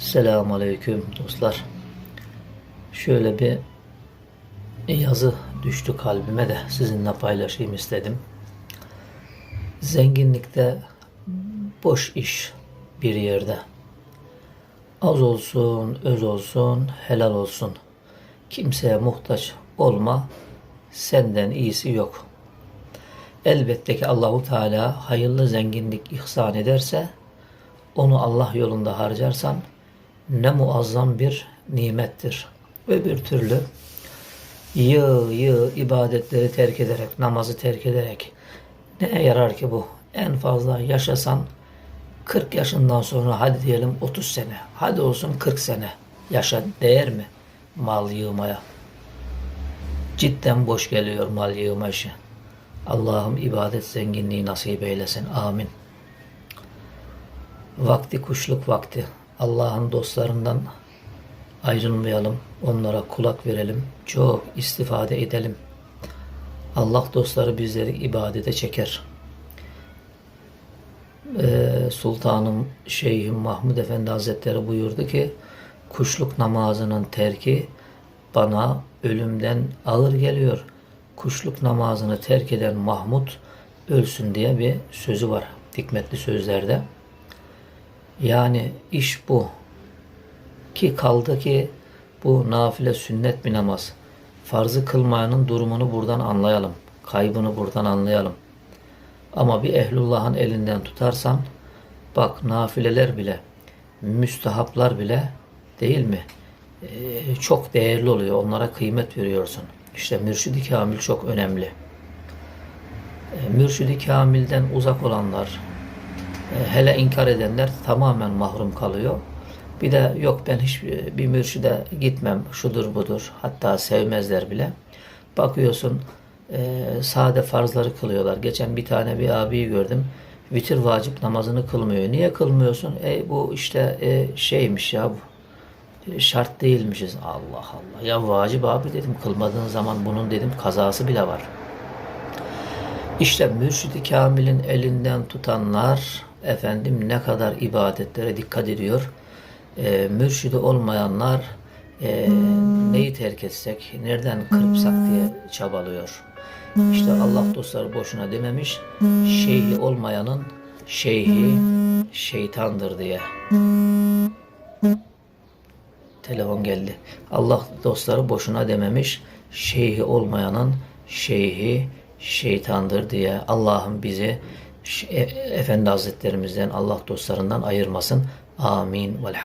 Selamun Aleyküm dostlar. Şöyle bir yazı düştü kalbime de sizinle paylaşayım istedim. Zenginlikte boş iş bir yerde. Az olsun, öz olsun, helal olsun. Kimseye muhtaç olma, senden iyisi yok. Elbette ki Allahu Teala hayırlı zenginlik ihsan ederse onu Allah yolunda harcarsan ne muazzam bir nimettir. Öbür türlü yığ yığ ibadetleri terk ederek, namazı terk ederek neye yarar ki bu? En fazla yaşasan 40 yaşından sonra hadi diyelim 30 sene, hadi olsun 40 sene yaşa değer mi mal yığmaya? Cidden boş geliyor mal yığma işi. Allah'ım ibadet zenginliği nasip eylesin. Amin. Vakti kuşluk vakti. Allah'ın dostlarından ayrılmayalım. Onlara kulak verelim. Çok istifade edelim. Allah dostları bizleri ibadete çeker. Ee, Sultanım Şeyhim Mahmud Efendi Hazretleri buyurdu ki kuşluk namazının terki bana ölümden ağır geliyor. Kuşluk namazını terk eden Mahmud ölsün diye bir sözü var hikmetli sözlerde. Yani iş bu. Ki kaldı ki bu nafile sünnet bir namaz. Farzı kılmayanın durumunu buradan anlayalım. Kaybını buradan anlayalım. Ama bir ehlullahın elinden tutarsan bak nafileler bile müstehaplar bile değil mi? Ee, çok değerli oluyor. Onlara kıymet veriyorsun. İşte mürşidi kamil çok önemli. Ee, mürşidi kamilden uzak olanlar, hele inkar edenler tamamen mahrum kalıyor. Bir de yok ben hiç bir mürşide gitmem, şudur budur, hatta sevmezler bile. Bakıyorsun e, sade farzları kılıyorlar. Geçen bir tane bir abiyi gördüm. Vitir vacip namazını kılmıyor. Niye kılmıyorsun? E bu işte e, şeymiş ya bu. E, Şart değilmişiz. Allah Allah. Ya vacip abi dedim. Kılmadığın zaman bunun dedim kazası bile var. İşte mürşidi kamilin elinden tutanlar efendim ne kadar ibadetlere dikkat ediyor. E, mürşidi olmayanlar e, neyi terk etsek, nereden kırpsak diye çabalıyor. İşte Allah dostları boşuna dememiş. Şeyhi olmayanın şeyhi şeytandır diye. Telefon geldi. Allah dostları boşuna dememiş. Şeyhi olmayanın şeyhi şeytandır diye. Allah'ım bizi Efendi Hazretlerimizden Allah dostlarından ayırmasın. Amin. Velhamdülillah.